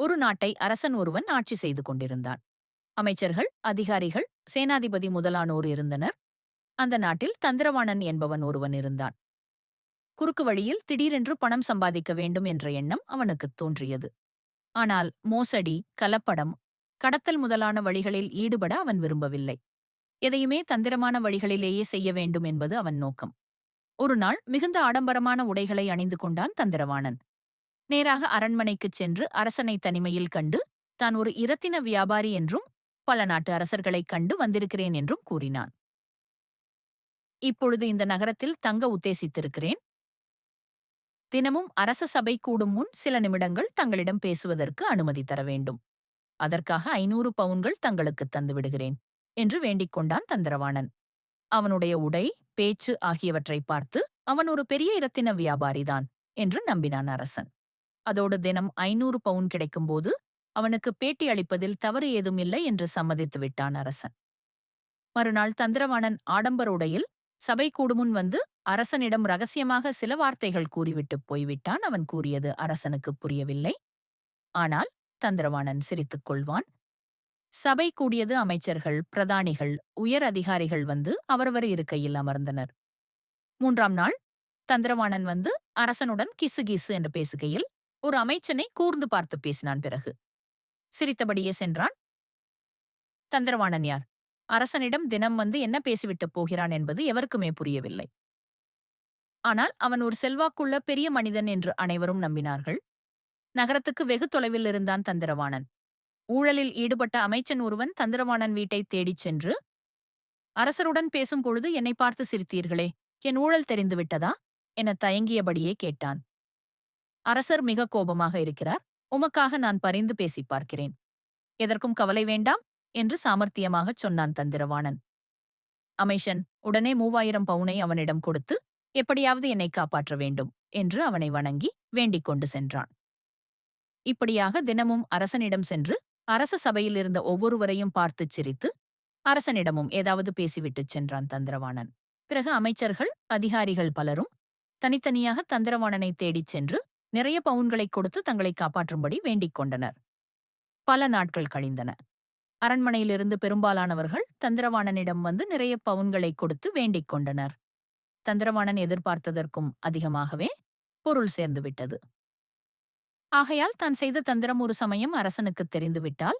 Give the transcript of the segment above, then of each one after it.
ஒரு நாட்டை அரசன் ஒருவன் ஆட்சி செய்து கொண்டிருந்தான். அமைச்சர்கள் அதிகாரிகள் சேனாதிபதி முதலானோர் இருந்தனர். அந்த நாட்டில் தந்திரவாணன் என்பவன் ஒருவன் இருந்தான். குறுக்கு வழியில் திடீரென்று பணம் சம்பாதிக்க வேண்டும் என்ற எண்ணம் அவனுக்குத் தோன்றியது. ஆனால் மோசடி கலப்படம் கடத்தல் முதலான வழிகளில் ஈடுபட அவன் விரும்பவில்லை. எதையுமே தந்திரமான வழிகளிலேயே செய்ய வேண்டும் என்பது அவன் நோக்கம். ஒரு நாள் மிகுந்த ஆடம்பரமான உடைகளை அணிந்து கொண்டான் தந்திரவாணன். நேராக அரண்மனைக்குச் சென்று அரசனை தனிமையில் கண்டு தான் ஒரு இரத்தின வியாபாரி என்றும் பல நாட்டு அரசர்களைக் கண்டு வந்திருக்கிறேன் என்றும் கூறினான். இப்பொழுது இந்த நகரத்தில் தங்க உத்தேசித்திருக்கிறேன். தினமும் அரச சபை கூடும் முன் சில நிமிடங்கள் தங்களிடம் பேசுவதற்கு அனுமதி தர வேண்டும். அதற்காக ஐநூறு பவுன்கள் தங்களுக்கு தந்துவிடுகிறேன் என்று வேண்டிக் கொண்டான் தந்திரவாணன். அவனுடைய உடை பேச்சு ஆகியவற்றை பார்த்து அவன் ஒரு பெரிய இரத்தின வியாபாரிதான் என்று நம்பினான் அரசன். அதோடு தினம் ஐநூறு பவுன் கிடைக்கும்போது அவனுக்கு பேட்டி அளிப்பதில் தவறு ஏதும் இல்லை என்று சம்மதித்து விட்டான் அரசன். மறுநாள் தந்திரவாணன் ஆடம்பர உடையில் சபை கூடுமுன் வந்து அரசனிடம் ரகசியமாக சில வார்த்தைகள் கூறிவிட்டு போய்விட்டான் அவன் கூறியது அரசனுக்கு புரியவில்லை. ஆனால் தந்திரவாணன் சிரித்துக் கொள்வான். சபை கூடியது அமைச்சர்கள் பிரதானிகள் உயர் அதிகாரிகள் வந்து அவரவர் இருக்கையில் அமர்ந்தனர். மூன்றாம் நாள் தந்திரவாணன் வந்து அரசனுடன் கிசு கிசு என்று பேசுகையில் ஒரு அமைச்சனை கூர்ந்து பார்த்து பேசினான் பிறகு. சிரித்தபடியே சென்றான்? தந்திரவாணன் யார்? அரசனிடம் தினம் வந்து என்ன பேசிவிட்டு போகிறான் என்பது எவருக்குமே புரியவில்லை. ஆனால் அவன் ஒரு செல்வாக்குள்ள பெரிய மனிதன் என்று அனைவரும் நம்பினார்கள். நகரத்துக்கு வெகு தொலைவில் இருந்தான் தந்திரவாணன். ஊழலில் ஈடுபட்ட அமைச்சன் ஒருவன் தந்திரவாணன் வீட்டை தேடிச் சென்று அரசருடன் பேசும் பொழுது என்னை பார்த்து சிரித்தீர்களே என் ஊழல் தெரிந்துவிட்டதா? என தயங்கியபடியே கேட்டான். அரசர் மிக கோபமாக இருக்கிறார். உமக்காக நான் பரிந்து பேசி பார்க்கிறேன். எதற்கும் கவலை வேண்டாம் என்று சாமர்த்தியமாகச் சொன்னான் தந்திரவாணன். அமைஷன் உடனே மூவாயிரம் பவுனை அவனிடம் கொடுத்து எப்படியாவது என்னை காப்பாற்ற வேண்டும் என்று அவனை வணங்கி வேண்டிக் கொண்டு சென்றான். இப்படியாக தினமும் அரசனிடம் சென்று அரச சபையில் இருந்த ஒவ்வொருவரையும் பார்த்துச் சிரித்து அரசனிடமும் ஏதாவது பேசிவிட்டுச் சென்றான் தந்திரவாணன். பிறகு அமைச்சர்கள் அதிகாரிகள் பலரும் தனித்தனியாக தந்திரவாணனை தேடிச் சென்று நிறைய பவுன்களைக் கொடுத்து தங்களை காப்பாற்றும்படி வேண்டிக் கொண்டனர். பல நாட்கள் கழிந்தன. அரண்மனையிலிருந்து பெரும்பாலானவர்கள் தந்திரவாணனிடம் வந்து நிறைய பவுன்களைக் கொடுத்து வேண்டிக் கொண்டனர். தந்திரவாணன் எதிர்பார்த்ததற்கும் அதிகமாகவே பொருள் சேர்ந்துவிட்டது ஆகையால் தான் செய்த தந்திரம் ஒரு சமயம் அரசனுக்கு தெரிந்துவிட்டால்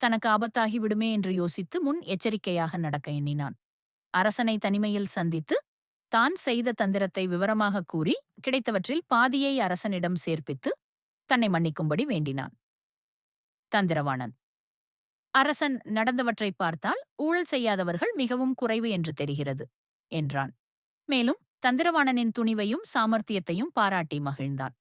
தனக்கு ஆபத்தாகி விடுமே என்று யோசித்து முன் எச்சரிக்கையாக நடக்க எண்ணினான். அரசனை தனிமையில் சந்தித்து தான் செய்த தந்திரத்தை விவரமாக கூறி கிடைத்தவற்றில் பாதியை அரசனிடம் சேர்ப்பித்து தன்னை மன்னிக்கும்படி வேண்டினான். தந்திரவாணன். அரசன் நடந்தவற்றை பார்த்தால் ஊழல் செய்யாதவர்கள் மிகவும் குறைவு என்று தெரிகிறது என்றான். மேலும் தந்திரவாணனின் துணிவையும் சாமர்த்தியத்தையும் பாராட்டி மகிழ்ந்தான்.